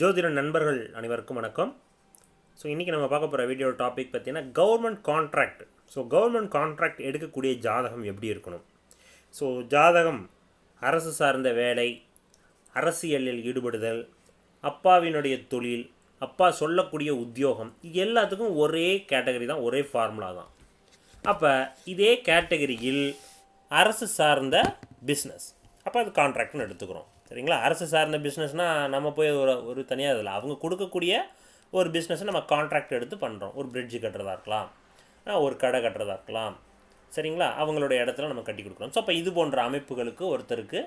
ஜோதிட நண்பர்கள் அனைவருக்கும் வணக்கம். ஸோ இன்றைக்கி நம்ம பார்க்க போகிற வீடியோ டாபிக் பார்த்தீங்கன்னா government contract so government contract எடுக்கக்கூடிய ஜாதகம் எப்படி இருக்கணும்? ஸோ ஜாதகம் அரசு சார்ந்த வேலை அரசியலில் ஈடுபடுதல் அப்பாவினுடைய தொழில் அப்பா சொல்லக்கூடிய உத்தியோகம் இது எல்லாத்துக்கும் ஒரே கேட்டகரி தான் ஒரே ஃபார்முலா தான். அப்போ இதே கேட்டகரியில் அரசு சார்ந்த பிஸ்னஸ் அப்போ அது கான்ட்ராக்ட்னு எடுத்துக்கிறோம். சரிங்களா? அரசு சார்ந்த பிஸ்னஸ்னால் நம்ம போய் ஒரு ஒரு தனியாக இதில் அவங்க கொடுக்கக்கூடிய ஒரு பிஸ்னஸை நம்ம கான்ட்ராக்ட் எடுத்து பண்ணுறோம் ஒரு பிரிட்ஜு கட்டுறதா இருக்கலாம். ஒரு கடை கட்டுறதா இருக்கலாம். சரிங்களா? அவங்களோட இடத்துல நம்ம கட்டி கொடுக்குறோம் ஸோ அப்போ இது போன்ற அமைப்புகளுக்கு ஒருத்தருக்கு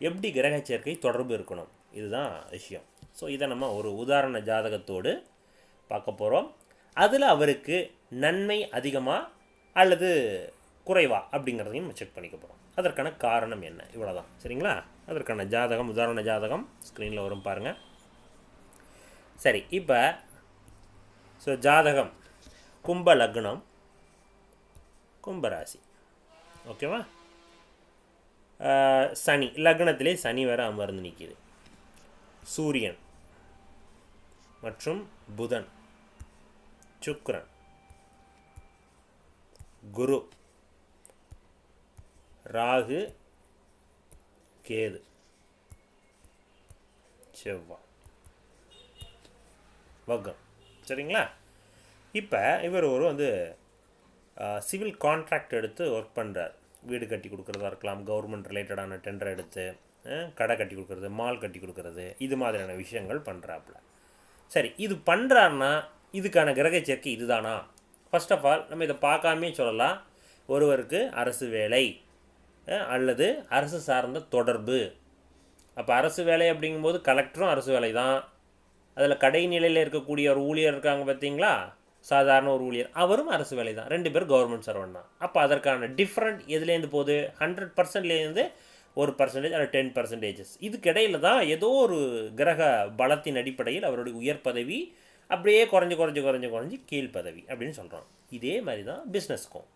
எப்படி கிரக சேர்க்கை தொடர்பு இருக்கணும்? இதுதான் விஷயம். ஸோ இதை நம்ம ஒரு உதாரண ஜாதகத்தோடு பார்க்க போகிறோம் அதில் அவருக்கு நன்மை அதிகமாக அல்லது குறைவா அப்படிங்கிறதையும் நம்ம செக் பண்ணிக்க போகிறோம் அதற்கான காரணம் என்ன? இவ்வளோதான் சரிங்களா? அதற்கான ஜாதகம் உதாரண ஜாதகம் ஸ்க்ரீனில் வரும் பாருங்கள் சரி இப்போ ஸோ ஜாதகம் கும்ப லக்னம் கும்பராசி ஓகேவா சனி லக்னத்திலே சனி வேற அமர்ந்து நிற்கிது சூரியன் மற்றும் புதன் சுக்ரன் குரு ராகு கேது. செவ்வாய் வக்கம் சரிங்களா? இப்போ இவர் ஒரு வந்து சிவில் கான்ட்ராக்ட் எடுத்து ஒர்க் பண்ணுறார் வீடு கட்டி கொடுக்குறதா இருக்கலாம் கவர்மெண்ட் ரிலேட்டடான டெண்டர் எடுத்து கடை கட்டி கொடுக்குறது மால் கட்டி கொடுக்குறது இது மாதிரியான விஷயங்கள் பண்ணுறாப்புல சரி இது பண்ணுறாருன்னா இதுக்கான கிரக சேர்க்கை இதுதானா? ஃபர்ஸ்ட் ஆஃப் ஆல் நம்ம இதை பார்க்காமே சொல்லலாம். ஒருவருக்கு அரசு வேலை. அல்லது அரசு சார்ந்த தொடர்பு. அப்போ அரசு வேலை அப்படிங்கும்போது கலெக்டரும் அரசு வேலை தான் அதில் கடைநிலையில் இருக்கக்கூடிய ஒரு ஊழியர் இருக்காங்க பார்த்தீங்களா? சாதாரண ஒரு ஊழியர். அவரும் அரசு வேலை தான் ரெண்டு பேரும் கவர்மெண்ட் சர்வன் தான். அப்போ அதற்கான டிஃப்ரெண்ட் எதுலேருந்து போகுது? ஹண்ட்ரட் பர்சன்ட்லேருந்து ஒரு பர்சன்டேஜ் அல்லது டென் பர்சன்டேஜஸ் இதுக்கு தான் ஏதோ ஒரு கிரக பலத்தின் அடிப்படையில் அவருடைய உயர் பதவி அப்படியே குறைஞ்சி குறைஞ்சி குறைஞ்சி குறைஞ்சி கீழ் பதவி அப்படின்னு சொல்கிறோம் இதே மாதிரி தான் பிஸ்னஸ்க்கும்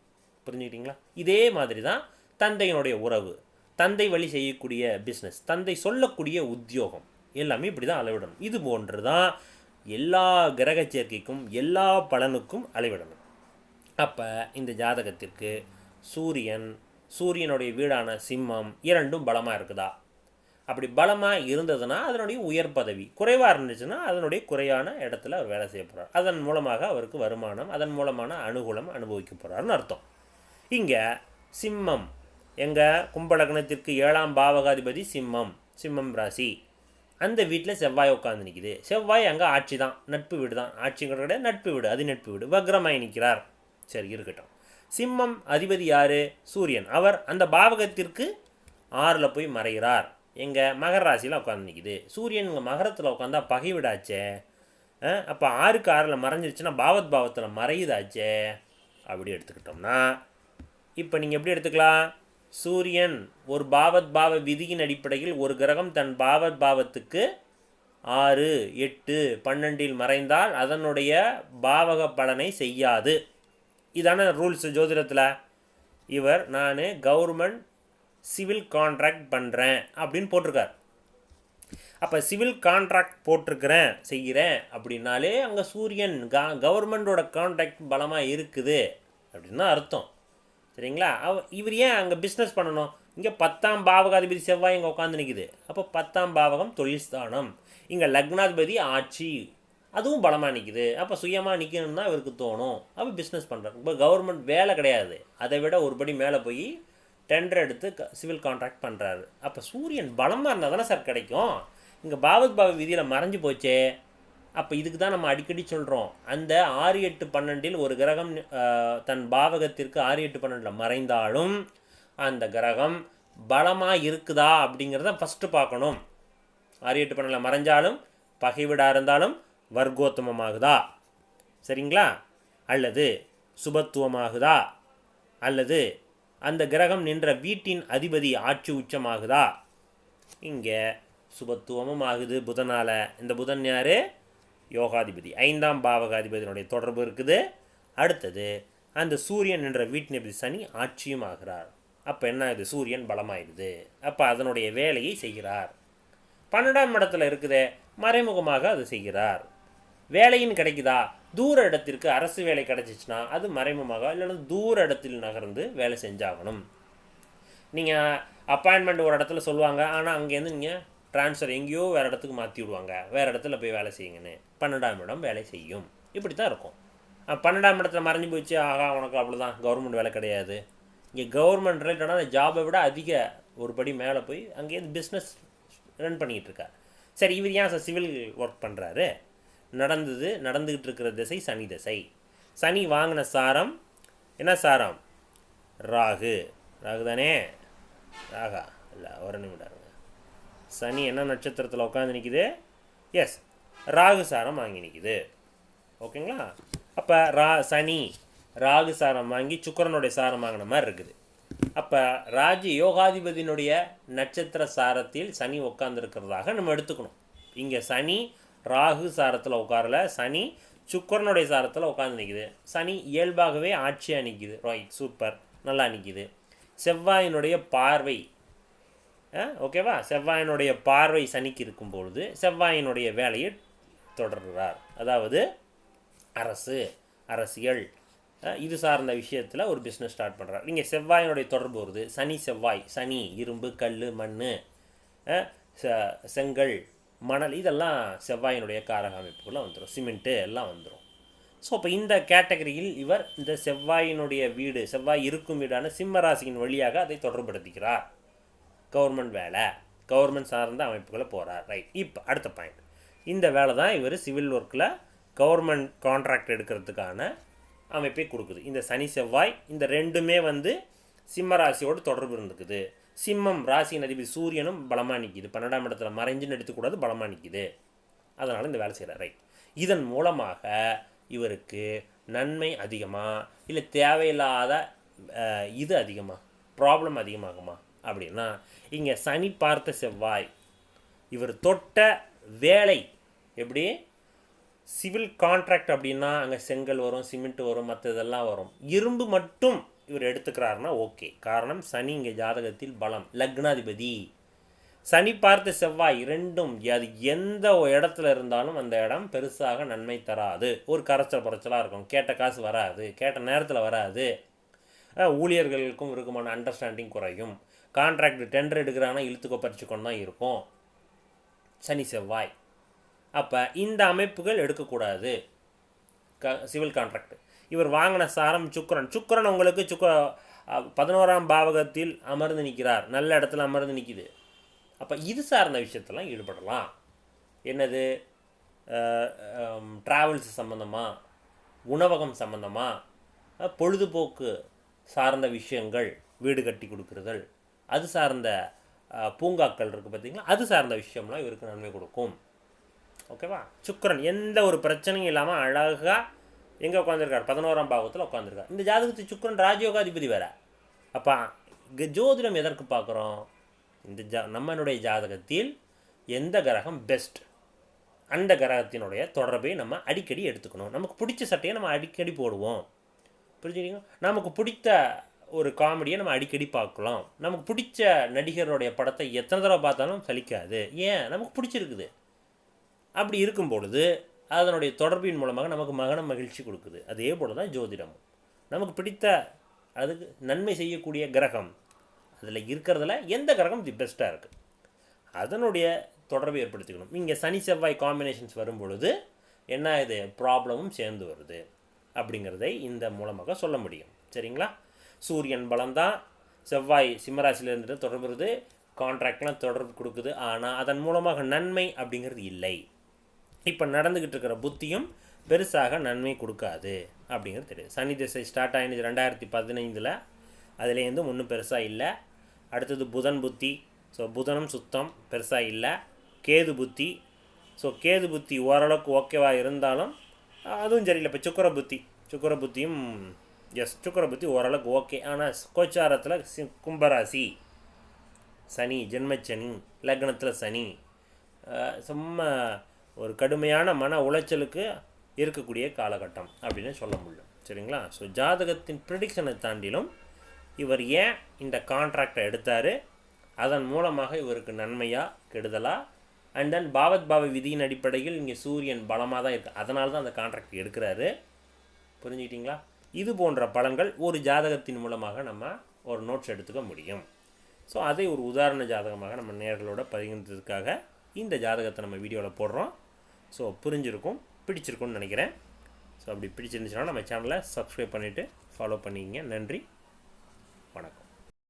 புரிஞ்சுக்கிட்டீங்களா? இதே மாதிரி தான் தந்தையினுடைய உறவு தந்தை வழி செய்யக்கூடிய பிஸ்னஸ் தந்தை சொல்லக்கூடிய உத்தியோகம் எல்லாமே இப்படி தான் அளவிடணும். இது போன்று தான் எல்லா கிரக சேர்க்கைக்கும் எல்லா பலனுக்கும் அளவிடணும். அப்போ இந்த ஜாதகத்திற்கு சூரியன் சூரியனுடைய வீடான சிம்மம் இரண்டும் பலமாக இருக்குதா? அப்படி பலமாக இருந்ததுன்னா அதனுடைய உயர் பதவி குறைவாக இருந்துச்சுன்னா அதனுடைய குறையான இடத்துல அவர் வேலை செய்ய போகிறார் அதன் மூலமாக அவருக்கு வருமானம் அதன் மூலமான அனுகூலம் அனுபவிக்க போகிறார்னு அர்த்தம். இங்கே சிம்மம் எங்கள் கும்பலக்னத்திற்கு ஏழாம் பாவகாதிபதி சிம்மம் சிம்மம் ராசி. அந்த வீட்டில் செவ்வாய் உட்காந்து நிற்கிது செவ்வாய் அங்கே ஆட்சி தான். நட்பு வீடு தான். ஆட்சிங்கிறத கிடையாது நட்பு வீடு அது நட்பு வீடு. வக்ரமாய் நிற்கிறார் சரி இருக்கட்டும். சிம்மம் அதிபதி யார்? சூரியன். அவர் அந்த பாவகத்திற்கு ஆறில் போய் மறைகிறார். எங்கள் மகர ராசியில் உட்காந்து நிற்கிது சூரியன் இங்கே மகரத்தில் உட்காந்தா பகை விடாச்சே. அப்போ ஆறுக்கு ஆறில் மறைஞ்சிருச்சுன்னா பாவத் பாவத்தில் மறையுதாச்சே? அப்படி எடுத்துக்கிட்டோம்னா இப்போ நீங்கள் எப்படி எடுத்துக்கலாம்? சூரியன் ஒரு பாவத் பாவ விதியின் அடிப்படையில் ஒரு கிரகம் தன் பாவத் பாவத்துக்கு ஆறு எட்டு பன்னெண்டில் மறைந்தால் அதனுடைய பாவக பலனை செய்யாது. இதான ரூல்ஸ் ஜோதிடத்தில். இவர் நான் கவர்மெண்ட் சிவில் கான்ட்ராக்ட் பண்ணுறேன் அப்படின்னு போட்டிருக்கார். அப்போ சிவில் கான்ட்ராக்ட் போட்டிருக்கிறேன் செய்கிறேன் அப்படின்னாலே அங்கே சூரியன் க கவர்மெண்டோட கான்ட்ராக்ட் பலமாக இருக்குது அப்படின்னு தான் அர்த்தம். சரிங்களா? அவ இவர் ஏன் அங்கே பிஸ்னஸ் பண்ணணும்? இங்கே பத்தாம் பாவகாதிபதி செவ்வாய் இங்கே உட்காந்து நிற்குது அப்போ பத்தாம் பாவகம் தொழில் ஸ்தானம். இங்கே லக்னாதிபதி ஆட்சி. அதுவும் பலமாக நிற்குது அப்போ சுயமாக நிற்கணும்னு தான் இவருக்கு தோணும். அப்போ பிஸ்னஸ் பண்ணுறாரு இப்போ கவர்மெண்ட் வேலை கிடையாது. அதை விட ஒருபடி மேலே போய் டெண்டர் எடுத்து சிவில் கான்ட்ராக்ட் பண்ணுறாரு அப்போ சூரியன் பலமாக இருந்தால் தானே சார் கிடைக்கும்? இங்கே பாவத் பாவ விதியில் மறைஞ்சு போச்சே. அப்போ இதுக்கு தான் நம்ம அடிக்கடி சொல்கிறோம் அந்த ஆறு எட்டு பன்னெண்டில் ஒரு கிரகம் தன் பாவகத்திற்கு ஆறு எட்டு பன்னெண்டில் மறைந்தாலும் அந்த கிரகம் பலமாக இருக்குதா அப்படிங்கிறத ஃபஸ்ட்டு பார்க்கணும். ஆறு எட்டு பன்னெண்டில் மறைஞ்சாலும் பகைவிடாக இருந்தாலும் வர்க்கோத்தமமாகுதா? சரிங்களா? அல்லது சுபத்துவமாகுதா? அல்லது அந்த கிரகம் நின்ற வீட்டின் அதிபதி ஆட்சி உச்சமாகுதா? இங்கே சுபத்துவமும் ஆகுது புதனால். இந்த புதன் யார்? யோகாதிபதி. ஐந்தாம் பாவகாதிபதியினுடைய தொடர்பு இருக்குது. அடுத்தது அந்த சூரியன் என்ற வீட்டினபதி சனி ஆட்சியும் ஆகிறார். அப்போ என்ன ஆகுது சூரியன் பலமாயிடுது. அப்போ அதனுடைய வேலையை செய்கிறார். பன்னெண்டாம் இடத்துல இருக்குதே மறைமுகமாக அது செய்கிறார். வேலையும் கிடைக்குதா? தூர இடத்திற்கு அரசு வேலை கிடைச்சிச்சுன்னா அது மறைமுகமாக இல்லைன்னா தூர இடத்தில் நகர்ந்து வேலை செஞ்சாகணும். நீங்கள் அப்பாயின்மெண்ட் ஒரு இடத்துல சொல்லுவாங்க. ஆனால் அங்கேருந்து நீங்கள் ட்ரான்ஸ்ஃபர் எங்கேயோ வேறு இடத்துக்கு மாற்றி விடுவாங்க. வேறு இடத்துல போய் வேலை செய்யுங்கன்னு. பன்னெண்டாம் இடம் வேலை செய்யும். இப்படி தான் இருக்கும் பன்னெண்டாம் இடத்துல மறைஞ்சு போயிடுச்சு ஆகா உனக்கு அவ்வளோதான் கவர்மெண்ட் வேலை கிடையாது. இங்கே கவர்மெண்ட் அந்த ஜாபை விட அதிக ஒரு படி மேலே போய் அங்கேருந்து பிஸ்னஸ் ரன் பண்ணிக்கிட்டு இருக்கார். சரி இவர் ஏன் சார் சிவில் ஒர்க் பண்ணுறாரு நடந்தது நடந்துக்கிட்டு இருக்கிற திசை சனி திசை. சனி வாங்கின சாரம் என்ன சாரம்? ராகு. ராகு தானே ராகா. இல்லை ஒரு நிமிடம் சனி என்ன நட்சத்திரத்தில் உட்காந்து நிற்குது எஸ் ராகு சாரம் வாங்கி நிற்குது ஓகேங்களா? அப்போ ரா சனி ராகு சாரம் வாங்கி சுக்கிரனுடைய சாரம் வாங்கின மாதிரி இருக்குது. அப்போ ராஜ யோகாதிபதியினுடைய நட்சத்திர சாரத்தில் சனி உட்காந்துருக்கிறதாக நம்ம எடுத்துக்கணும். இங்கே சனி ராகு சாரத்தில் உட்காரல சனி சுக்கரனுடைய சாரத்தில் உட்காந்து நிற்குது சனி இயல்பாகவே ஆட்சியாக நிற்கிது ரைட் சூப்பர் நல்லா நிற்கிது செவ்வாயினுடைய பார்வை ஓகேவா? செவ்வாயினுடைய பார்வை சனிக்கு இருக்கும் பொழுது செவ்வாயினுடைய வேலையை தொடர்கிறார் அதாவது அரசு அரசியல். இது சார்ந்த விஷயத்தில் ஒரு பிஸ்னஸ் ஸ்டார்ட் பண்ணுறார் நீங்கள் செவ்வாயினுடைய தொடர்பு வருது. சனி செவ்வாய் சனி இரும்பு கல் மண் செங்கல் மணல் இதெல்லாம் செவ்வாயினுடைய காரக அமைப்புக்குள்ளே வந்துடும் சிமெண்ட்டு எல்லாம் வந்துடும் ஸோ அப்போ இந்த கேட்டகரியில் இவர் இந்த செவ்வாயினுடைய வீடு செவ்வாய் இருக்கும் வீடான சிம்மராசியின் வழியாக அதை தொடர்படுத்திக்கிறார் கவர்மெண்ட் வேலை கவர்மெண்ட் சார்ந்த அமைப்புகளை போகிறார் ரைட் இப்போ அடுத்த பாயிண்ட் இந்த வேலை தான் இவர் சிவில் ஒர்க்கில் கவர்மெண்ட் கான்ட்ராக்ட் எடுக்கிறதுக்கான அமைப்பை கொடுக்குது. இந்த சனி செவ்வாய் இந்த ரெண்டுமே வந்து சிம்ம ராசியோடு தொடர்பு இருந்துக்குது. சிம்மம் ராசியின் அதிபதி சூரியனும் பலமாக நிற்கிது பன்னெண்டாம் இடத்துல மறைஞ்சுன்னு எடுத்துக்கூடாது பலமாக நிற்கிது அதனால் இந்த வேலை செய்கிறார் ரைட் இதன் மூலமாக இவருக்கு நன்மை அதிகமாக இல்லை தேவையில்லாத இது அதிகமாக ப்ராப்ளம் அதிகமாகுமா? அப்படின்னா இங்கே சனி பார்த்த செவ்வாய் இவர் தொட்ட வேலை எப்படி? சிவில் கான்ட்ராக்ட் அப்படின்னா அங்கே செங்கல் வரும் சிமெண்ட் வரும் மற்ற இதெல்லாம் வரும். இரும்பு மட்டும் இவர் எடுத்துக்கிறாருன்னா ஓகே. காரணம் சனி இங்கே ஜாதகத்தில் பலம் லக்னாதிபதி. சனி பார்த்த செவ்வாய் ரெண்டும் அது எந்த இடத்துல இருந்தாலும் அந்த இடம் பெருசாக நன்மை தராது. ஒரு கரைச்சல் குறைச்சலாக இருக்கும். கேட்ட காசு வராது. கேட்ட நேரத்தில் வராது. ஊழியர்களுக்கும் இருக்குமான அண்டர்ஸ்டாண்டிங் குறையும். கான்ட்ராக்ட் டெண்டர் எடுக்கிறாங்கன்னா இழுத்துக்கோ பறிச்சுக்கொண்டு தான் இருக்கும். சனி செவ்வாய். அப்போ இந்த அமைப்புகள் எடுக்கக்கூடாது. க சிவில் கான்ட்ராக்ட். இவர் வாங்கின சாரம் சுக்கரன். சுக்கரன் உங்களுக்கு சுக்க பதினோராம் பாவகத்தில் அமர்ந்து நிற்கிறார். நல்ல இடத்துல அமர்ந்து நிற்கிது அப்போ இது சார்ந்த விஷயத்தெல்லாம் ஈடுபடலாம். என்னது? ட்ராவல்ஸ் சம்மந்தமாக உணவகம் சம்மந்தமாக பொழுதுபோக்கு சார்ந்த விஷயங்கள் வீடு கட்டி கொடுக்குறதல். அது சார்ந்த பூங்காக்கள் இருக்குது பார்த்திங்களா அது சார்ந்த விஷயம்லாம் இவருக்கு நன்மை கொடுக்கும். ஓகேவா? சுக்கரன் எந்த ஒரு பிரச்சனையும் இல்லாமல் அழகாக எங்கே உட்காந்துருக்கார் பதினோராம் பாகத்தில் உட்காந்துருக்கார் இந்த ஜாதகத்து சுக்கரன் ராஜயோகாதிபதி வேற. அப்போ இங்கே ஜோதிடம் எதற்கு பார்க்குறோம் இந்த ஜா நம்மளுடைய ஜாதகத்தில் எந்த கிரகம் பெஸ்ட் அந்த கிரகத்தினுடைய தொடர்பை நம்ம அடிக்கடி எடுத்துக்கணும். நமக்கு பிடிச்ச சட்டையை நம்ம அடிக்கடி போடுவோம். புரிஞ்சுக்கிங்க நமக்கு பிடித்த ஒரு காமெடியை நம்ம அடிக்கடி பார்க்கலாம். நமக்கு பிடிச்ச நடிகருடைய படத்தை எத்தனை தடவை பார்த்தாலும் சலிக்காது. ஏன்? நமக்கு பிடிச்சிருக்குது. அப்படி இருக்கும் பொழுது அதனுடைய தொடர்பின் மூலமாக நமக்கு மகனம் மகிழ்ச்சி கொடுக்குது. அதே போல தான் ஜோதிடமும். நமக்கு பிடித்த அதுக்கு நன்மை செய்யக்கூடிய கிரகம் அதில் இருக்கிறதுல எந்த கிரகம் தி பெஸ்ட்டாக இருக்குது அதனுடைய தொடர்பை ஏற்படுத்திக்கணும். இங்கே சனி செவ்வாய் காம்பினேஷன்ஸ் வரும் பொழுது என்ன இது ப்ராப்ளமும் சேர்ந்து வருது. அப்படிங்கிறதை இந்த மூலமாக சொல்ல முடியும். சரிங்களா? சூரியன் பலம்தான். செவ்வாய் சிம்மராசியில் தொடர்புறது கான்ட்ராக்ட்லாம் தொடர்பு கொடுக்குது. ஆனால் அதன் மூலமாக நன்மை அப்படிங்கிறது இல்லை. இப்போ நடந்துக்கிட்டு இருக்கிற புத்தியும் பெருசாக நன்மை கொடுக்காது அப்படிங்கிறது தெரியுது. சனி திசை ஸ்டார்ட் ஆகினது ரெண்டாயிரத்தி பதினைந்தில். அதுலேருந்து ஒன்றும் பெருசாக இல்லை. அடுத்தது புதன் புத்தி. ஸோ புதனும் சுத்தம் பெருசாக இல்லை. கேது புத்தி. ஸோ கேது புத்தி ஓரளவுக்கு ஓகேவாக இருந்தாலும் அதுவும் சரியில்லை. இப்போ சுக்கர புத்தி. சுக்கர புத்தியும் எஸ் சுக்கர புத்தி ஓரளவுக்கு ஓகே ஆனால் கோச்சாரத்தில் சி- கும்பராசி. சனி ஜென்மச்சனி லக்னத்தில் சனி. சும்மா ஒரு கடுமையான மன உளைச்சலுக்கு இருக்கக்கூடிய காலகட்டம் அப்படின்னு சொல்ல முடியும். சரிங்களா? ஸோ ஜாதகத்தின் ப்ரிடிக்ஷனை தாண்டிலும் இவர் ஏன் இந்த கான்ட்ராக்டை எடுத்தார்? அதன் மூலமாக இவருக்கு நன்மையாக கெடுதலா? அண்ட் தென் பாவத் பாவ விதியின் அடிப்படையில் இங்கே சூரியன் பலமாக தான் இருக்குது அதனால தான் அந்த கான்ட்ராக்ட் எடுக்கிறாரு. புரிஞ்சுக்கிட்டீங்களா? இது போன்ற பலன்கள் ஒரு ஜாதகத்தின் மூலமாக நம்ம ஒரு நோட்ஸ் எடுத்துக்க முடியும். ஸோ அதை ஒரு உதாரண ஜாதகமாக நம்ம நேர்களோட பகிர்ந்ததுக்காக இந்த ஜாதகத்தை நம்ம வீடியோவில் போடுறோம். ஸோ புரிஞ்சிருக்கும் பிடிச்சிருக்கும்னு நினைக்கிறேன். ஸோ அப்படி பிடிச்சிருந்துச்சுன்னா நம்ம சேனலை சப்ஸ்கிரைப் பண்ணிவிட்டு ஃபாலோ பண்ணிக்கிங்க. நன்றி. வணக்கம்.